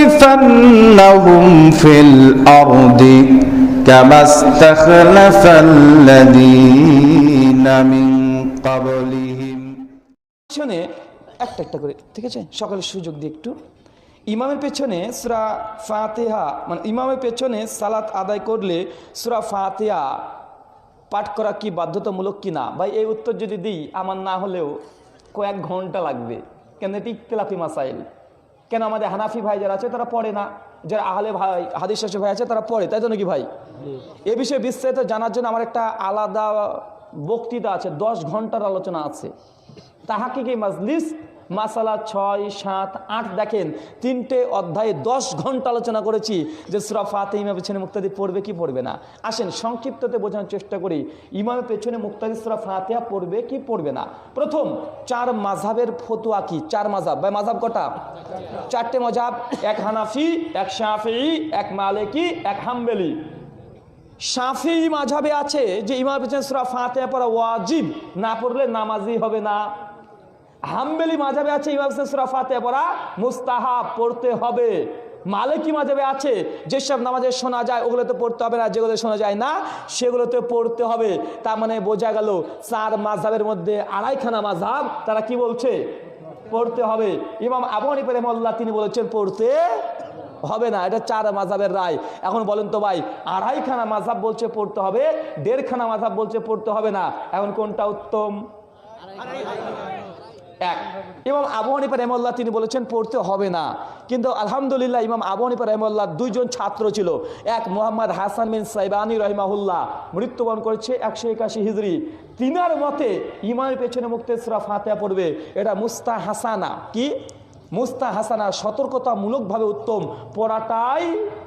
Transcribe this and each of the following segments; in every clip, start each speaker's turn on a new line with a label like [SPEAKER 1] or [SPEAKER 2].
[SPEAKER 1] ليستخلفنهم في الأرض كما استخلف الذين من قبلهم
[SPEAKER 2] পেছনে একটা একটা করে ঠিক আছে সকালের সুযোগ দিয়ে একটু ইমামের পেছনে সুরা ফাতেহা মানে ইমামের পেছনে সালাত আদায় করলে সুরা ফাতেহা পাঠ করা কি বাধ্যতামূলক কি না ভাই এই উত্তর যদি দিই আমার না হলেও কয়েক ঘন্টা লাগবে কেন এটি ইকতলাফি মাসাইল কেন আমাদের হানাফি ভাই যারা আছে, তারা পড়ে না। যারা আহলে ভাই, হাদিস শাসী ভাই আছে, তারা পড়ে, তাই তো নাকি ভাই? এ বিষয়ে বিস্তারিত জানার জন্য আমার একটা আলাদা বক্তৃতা আছে, দশ ঘণ্টার আলোচনা আছে। তাহাকে কি মাজলিস মাসালা ছয়, সাত, আট দেখেন, তিনটে অধ্যায়ে দশ ঘণ্টা আলোচনা করেছি যে সুরা ফাতে ইমামের পেছনে মুক্তাদি পড়বে কি পড়বে না। আসেন, সংক্ষিপ্ততে বোঝানোর চেষ্টা করি, ইমামের পেছনে মুক্তাদি সুরা ফাতেহা পড়বে কি পড়বে না? প্রথম, চার মাঝাবের ফতুয়া কি? চার মাঝাব বা মাঝাব কটা? চারটে মজাব এক হানাফি, এক শাফি, এক মালেকি, এক হাম্বেলি। শাফি মাঝাবে আছে যে ইমাম পেছনে সুরা ফাতেহা পড়া ওয়াজিব, না পড়লে নামাজি হবে না। হাম্বেলি মাঝাবে আছে ইমাম সুরা ফাতেহা পড়া, মুস্তাহাব পড়তে হবে। মালিকি মাঝাবে আছে, যেসব নামাজে শোনা যায়, ওগুলোতে পড়তে হবে না যেগুলো শোনা যায় না, সেগুলোতে পড়তে হবে। তার মানে বোঝা গেল, চার মাঝাবের মধ্যে আড়াইখানা মাঝাব তারা কি বলছে? পড়তে হবে। ইমাম আবু হানিফা রহমাল্লাহ তিনি বলেছেন, পড়তে হবে না, এটা চার মাঝাবের রায়। এখন বলেন তো ভাই, আড়াইখানা মাঝাব বলছে পড়তে হবে, দেড়খানা মাঝাব বলছে পড়তে হবে না। এখন কোনটা উত্তম? এক। ইমাম আবু হানিফা রহমল্লাহ তিনি বলেছেন, পড়তে হবে না। কিন্তু আলহামদুলিল্লাহ ইমাম আবু হানিফা রহমল্লাহ দুইজন ছাত্র ছিল। এক মোহাম্মদ হাসান বিন সাইবানি রহিমাহুল্লাহ মৃত্যুবরণ করেছে একশো একাশি হিজড়ি। তিনার মতে ইমামের পেছনে মুক্তেসরা ফাতে পড়বে। এটা মুস্তা হাসানা কি? মুস্তা হাসানা সতর্কতামূলকভাবে উত্তম, পড়াটাই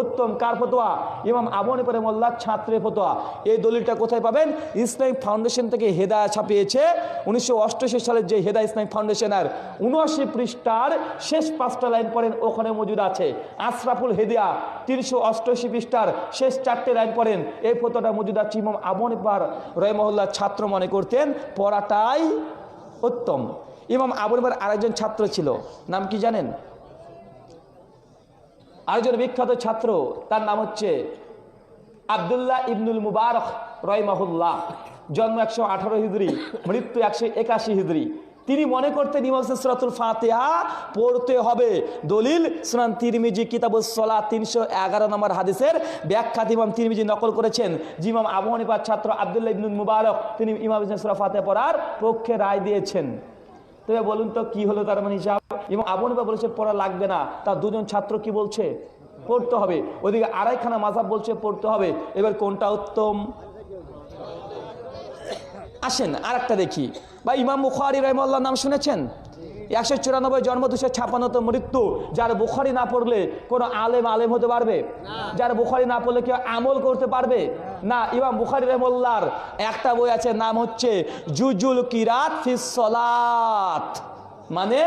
[SPEAKER 2] উত্তম। কার ফতোয়া? ইমাম আবনি পরে মোল্লার ছাত্রের ফতোয়া। এই দলিলটা কোথায় পাবেন? ইসলামিক ফাউন্ডেশন থেকে হেদায়া ছাপিয়েছে। উনিশশো অষ্টআশি সালের যে হেদা ইসলামিক ফাউন্ডেশনের উনআশি পৃষ্ঠার শেষ পাঁচটা লাইন পড়েন, ওখানে মজুদ আছে। আশরাফুল হেদিয়া, তিনশো অষ্টআশি পৃষ্ঠার শেষ চারটে লাইন পড়েন। এই ফতোটা মজুদ আছে ইমাম আবনি পার রহমহল্লার ছাত্র মনে করতেন, পড়াটাই উত্তম। ইমাম আবুল বার আরেকজন ছাত্র ছিল। নাম কি জানেন? আরেকজন বিখ্যাত ছাত্র, তার নাম হচ্ছে আবদুল্লাহ ইবনুল মুবারক রয়মাহুল্লাহ জন্ম একশো আঠারো হিজড়ি মৃত্যু একশো একাশি হিজড়ি তিনি মনে করতেন ইমাম সুরাতুল ফাতেহা পড়তে হবে। দলিল, সুনান তিরমিজি কিতাবুল সলা তিনশো এগারো নম্বর হাদিসের ব্যাখ্যা ইমাম তিরমিজি নকল করেছেন। যে ইমাম ছাত্র আবদুল্লাহ ইবনুল মুবারক, তিনি ইমাম সুরা ফাতেহা পড়ার পক্ষে রায় দিয়েছেন। তবে বলুন তো, কি হলো তার মানে হিসাব? এবং আবন বা বলেছে, পড়া লাগবে না। তার দুজন ছাত্র কি বলছে? পড়তে হবে। ওদিকে আড়াইখানা মাঝাব বলছে, পড়তে হবে। এবার কোনটা উত্তম? আসেন আর একটা দেখি। বা ইমাম মুখারি রহমাল্লার নাম শুনেছেন? একশো চুরানব্বই জন্ম দুশো ছাপান্নত মৃত্যু। যার বুখারি না পড়লে কোনো আলেম আলেম হতে পারবে? যার বুখারি না পড়লে কেউ আমল করতে পারবে? না। ইমাম বুখারি রহমল্লার একটা বই আছে নাম হচ্ছে জুজুল কিরাত ফিস সলাত। মানে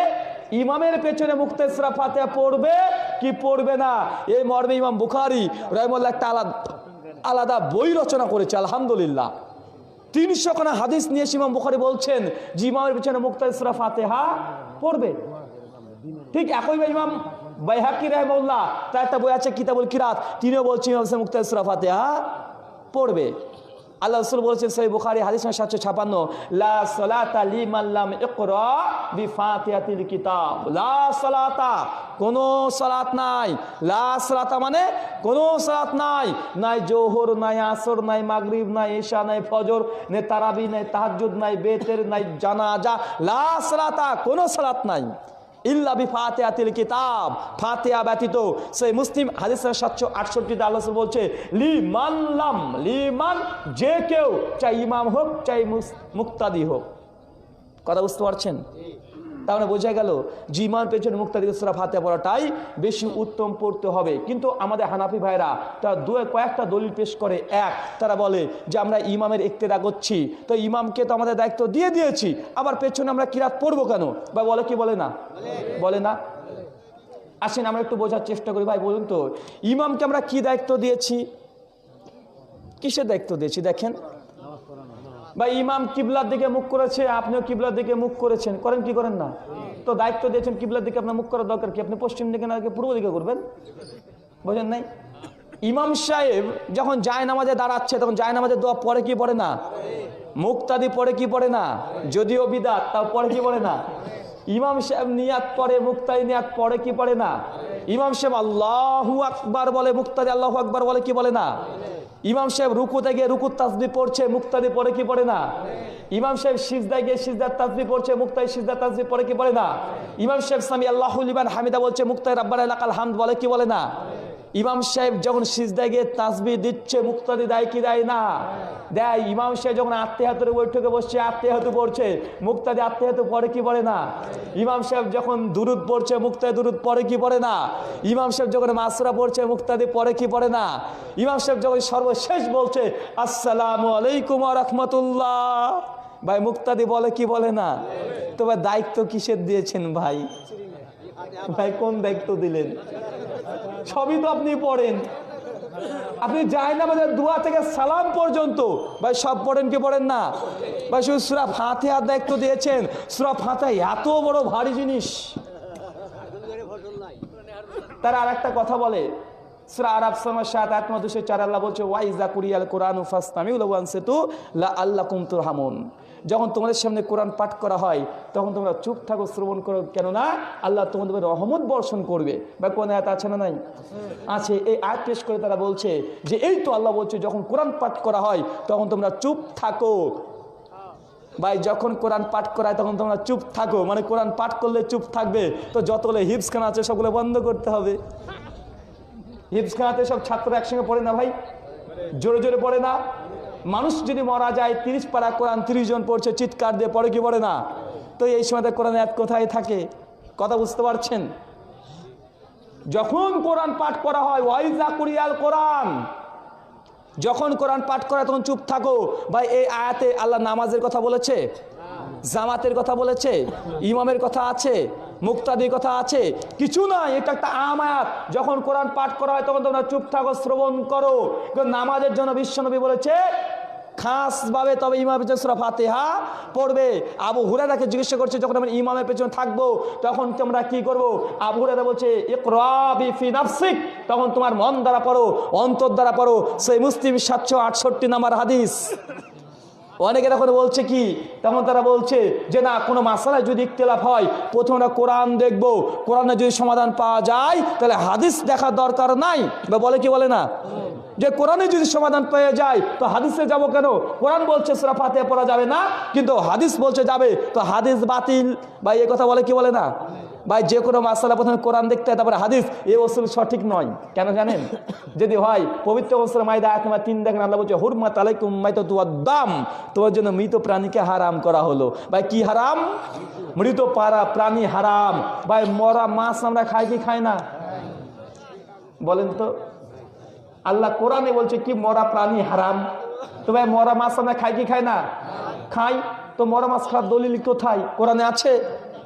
[SPEAKER 2] ইমামের পেছনে মুক্তেসরা ফাতে পড়বে কি পড়বে না? এই মর্মে ইমাম বুখারি রহমল্লা একটা আলাদা আলাদা বই রচনা করেছে আলহামদুলিল্লাহ। তিনশো খানা হাদিস নিয়ে ইমাম বুখারি বলছেন যে ইমামের পিছনে মুক্তাইসরা ফাতেহা পড়বে। ঠিক একই ইমাম বাইহাকি রহমউল্লাহ তার একটা বই আছে কিতাবুল কিরাত, তিনিও বলছেন ইমাম মুক্তাইসরা ফাতেহা পড়বে। আল্লাহ রসুল বলেছেন সহি বুখারি হাদিস সাতশো ছাপান্ন লা কোনো সালাত নাই। ইল্লা বি ফাতেহাতিল কিতাব। ফাতেহা ব্যতীত সেই মুসলিম হাদিসের সাতশো আটষট্টিতে আলোচনা বলছে লি মানলাম লি মান যে কেউ, চাই ইমাম হোক, চাই মুক্তাদি হোক। কথা বুঝতে পারছেন? তাহলে বোঝা গেল ইমাম পেছনে মুক্তাদি সুরা ফাতেহা পড়াটাই বেশি উত্তম পড়তে হবে। কিন্তু আমাদের হানাফি ভাইরা তারা দু কয়েকটা দলিল পেশ করে, এক, তারা বলে যে আমরা ইমামের ইক্তেদা করছি। তো ইমামকে তো আমাদের দায়িত্ব দিয়ে দিয়েছি, আবার পেছনে আমরা কিরাত পড়ব কেন? বা বলে কি বলে না? বলে না? আসেন আমরা একটু বোঝার চেষ্টা করি। ভাই, বলুন তো, ইমামকে আমরা কি দায়িত্ব দিয়েছি? কিসের দায়িত্ব দিয়েছি? দেখেন। বা ইমাম কিবলার দিকে মুখ করেছে, আপনিও কিবলার দিকে মুখ করেছেন। করেন কি করেন না? তো দায়িত্ব দিয়েছেন কিবলার দিকে, আপনার মুখ করার দরকার কি? আপনি পশ্চিম দিকে না পূর্ব দিকে করবেন বোঝেন নাই? ইমাম সাহেব যখন যায় নামাজে দাঁড়াচ্ছে, তখন যায় নামাজে দোয়া পড়ে কি পড়ে না? মুক্তাদি পরে কি পড়ে না? যদিও বিদাত, তাও পরে কি পড়ে না? ইমাম সাহেব নিয়াত পরে মুক্তাদি নিয়াত পরে কি পড়ে না? ইমাম সাহেব আল্লাহু আকবার বলে, মুক্তাদি আল্লাহু আকবার বলে কি বলে না? ইমাম সাহেব রুকুতে গিয়ে রুকুর তাজবি পড়ছে, মুক্তাদি পরে কি পড়ে না? ইমাম সাহেব সিজদা গিয়ে সিজদার তাজবি পড়ছে মুক্তাই সিজদার তাজবি পরে কি পড়ে না? ইমাম সাহেব সামি আল্লাহুল ইমান হামিদা বলছে মুক্তাই রাব্বানা লাকাল হামদ বলে কি বলে না? ইমাম সাহেব যখন সিজদায় গিয়ে তাসবি দিচ্ছে, মুক্তাদি দেয় কি দেয় না? দেয়। ইমাম সাহেব যখন আত্মীয় হাতের বৈঠকে বসছে আত্মীয় হাতু পড়ছে, মুক্তাদি আত্মীয় হাতু পড়ে কি পড়ে না? ইমাম সাহেব যখন দুরুদ পড়ছে, মুক্তাদি দুরুদ পরে কি পড়ে না? ইমাম সাহেব যখন মাসরা পড়ছে, মুক্তাদি পরে কি পড়ে না? ইমাম সাহেব যখন সর্বশেষ বলছে, আসসালামু আলাইকুম রহমতুল্লাহ। ভাই, মুক্তাদি বলে কি বলে না? তো ভাই, দায়িত্ব কিসের দিয়েছেন ভাই? ভাই, কোন দায়িত্ব দিলেন? সবই তো আপনি পড়েন। আপনি যাই না আমাদের দোয়া থেকে সালাম পর্যন্ত। ভাই, সব পড়েন কি পড়েন না? ভাই, শুধু সুরা ফাতে আর দায়িত্ব দিয়েছেন। সুরা ফাতে এত বড় ভারী জিনিস। তারা আর একটা কথা বলে। সুরা সাত দুশো চার আল্লাহ বলছে, ওয়াইজা কুরিয়াল কোরআন ফাস্তামিউল লা আল্লাহ কুমতুর হামুন যখন তোমাদের সামনে কোরআন পাঠ করা হয়, তখন তোমরা চুপ থাকো, শ্রবণ করো। কেননা আল্লাহ তোমাদের রহমত বর্ষণ করবে। বা কোন আয়াত আছে না নাই? আছে। এই আয়াত পেশ করে তারা বলছে যে, এই তো আল্লাহ বলছে, যখন কোরআন পাঠ করা হয়, তখন তোমরা চুপ থাকো। ভাই, যখন কোরআন পাঠ করায় তখন তোমরা চুপ থাকো। মানে কোরআন পাঠ করলে চুপ থাকবে। তো যতগুলো হিপসখানা আছে, সবগুলো বন্ধ করতে হবে। হিপসখানাতে সব ছাত্র একসঙ্গে পড়ে না ভাই? জোরে জোরে পড়ে না? মানুষ যদি মারা যায়, তিরিশ পারা কোরআন তিরিশ জন পড়ছে, চিৎকার দিয়ে পড়ে কি পড়ে না? তো এই সময়তে কোরআন এক কোথায় থাকে? কথা বুঝতে পারছেন? যখন কোরআন পাঠ করা হয়, ওয়াইজা কুরিয়াল কোরআন। যখন কোরআন পাঠ করা তখন চুপ থাকো। ভাই, এই আয়াতে আল্লাহ নামাজের কথা বলেছে? জামাতের কথা বলেছে? ইমামের কথা আছে? মুক্তাদির কথা আছে, কিছু নাই, এটা একটা আমায়াত। যখন কোরআন পাঠ করা হয়, তখন তোমরা চুপ থাকো, শ্রবণ করো। নামাজের জন্য বিশ্বনবী বলেছে, খাসভাবে তবে ইমামের পেছনে সুরা ফাতেহা পড়বে। আবু হুরারাকে জিজ্ঞাসা করছে, যখন আমরা ইমামের পেছনে থাকব, তখন তোমরা কি করব? আবু হুরারা বলছে নাফসিক। তখন তোমার মন দ্বারা পড়ো, অন্তর দ্বারা পড়ো। সেই মুসলিম সাতশো আটষট্টি নাম্বার হাদিস। অনেকে তখন বলছে কি, তখন তারা বলছে যে না, কোনো মাসালায় যদি ইকতলাফ হয়, প্রথমে কোরআন দেখব, কোরআনে যদি সমাধান পাওয়া যায়, তাহলে হাদিস দেখা দরকার নাই। বা বলে কি বলে না? যে কোরআনে যদি সমাধান পেয়ে যায়, তো হাদিসে যাব কেন? কোরআন বলছে, সুরা ফাতে পড়া যাবে না, কিন্তু হাদিস বলছে যাবে, তো হাদিস বাতিল। ভাই, এ কথা বলে কি বলে না? ভাই, যে কোনো মাসালা প্রথমে কোরআন দেখতে হয়, তারপরে হাদিস এই ওসুল সঠিক নয়। কেন জানেন? যদি হয়, পবিত্র ওসুল মাইদা এক আত্মা তিন দেখেন, আল্লাহ বলছে, হুরমাত আলাইকুম মাইতো দাম। তোমার জন্য মৃত প্রাণীকে হারাম করা হলো। ভাই, কি হারাম? মৃত পারা প্রাণী হারাম। ভাই, মরা মাছ আমরা খাই কি খাই না? বলেন তো। আল্লাহ কোরআনে বলছে কি, মরা প্রাণী হারাম। তো মরা মাছ আমরা খাই কি খাই না? খাই। তো মরা মাছ খাওয়ার দলিল কোথায়? কোরআনে আছে?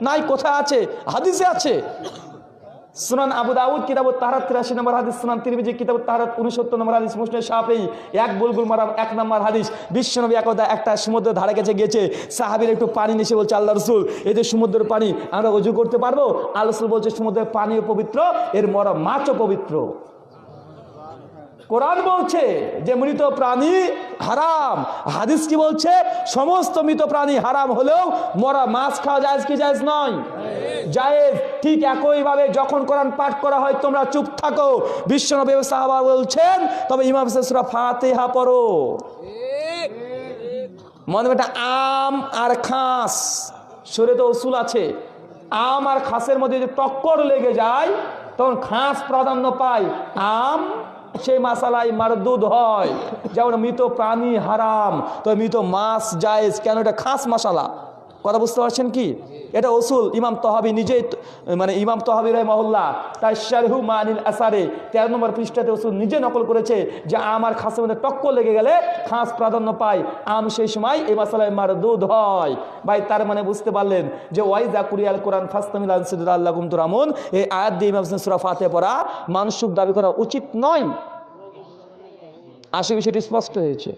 [SPEAKER 2] নাই, কোথায় আছে? হাদিসে আছে। সুনান আবু দাউদ, কিতাব তাহারাত, তিরাশি নম্বর হাদিস। সুনান তিরমিজি, কিতাব তাহারাত, উনসত্তর নম্বর হাদিস। মুসলিম সাফেই এক বুলবুল মারাম, এক নম্বর হাদিস। বিশ্বনবী একদা একটা সমুদ্রের ধারে কাছে গেছে সাহাবির একটু পানি নিশে বলছে আল্লাহ রসুল, এই যে সমুদ্রের পানি, আমরা অজু করতে পারব? আল্লাহ রসুল বলছে, সমুদ্রের পানিও পবিত্র, এর মরা মাছও পবিত্র। কোরআন বলছে যে মৃত প্রাণী হারাম। হাদিস কি বলছে? সমস্ত মৃত প্রাণী হারাম হলেও মরা মাছ খাওয়া যায় কি জায়েজ নয়? জায়েজ। ঠিক একইভাবে যখন কোরআন পাঠ করা হয়, তোমরা চুপ থাকো। বিশ্বনবী সাহাবা বলছেন, তবে ইমাম সুরা ফাতিহা পড়ো। মনে একটা আম আর খাস। শরীরে তো ওসুল আছে। আম আর খাসের মধ্যে যে টক্কর লেগে যায়, তখন খাস প্রাধান্য পায়। আম সেই মাসালাই মারদুদ হয়। যেমন মৃত প্রাণী হারাম, তো মৃত মাছ, জায়েজ, কেন এটা খাস মশালা কথা বুঝতে পারছেন কি? এটা ওসুল ইমাম তহাবি নিজেই মানে ইমাম তহাবি রায় মহল্লা তাই শারহু মানিল আসারে তেরো নম্বর পৃষ্ঠাতে ওসুল নিজে নকল করেছে যে আমার খাসের মধ্যে টক্কর লেগে গেলে খাস প্রাধান্য পায়। আম সেই সময় এই মাসালায় মার দুধ হয়। ভাই, তার মানে বুঝতে পারলেন যে ওয়াইজা কুরিয়াল কোরআন ফাস্তামিল আল্লাহ কুমতুর আমন এই আয়াত দিয়ে ইমাম সুরা ফাতে পড়া মানসুক দাবি করা উচিত নয়। আশি বিষয়টি স্পষ্ট হয়েছে।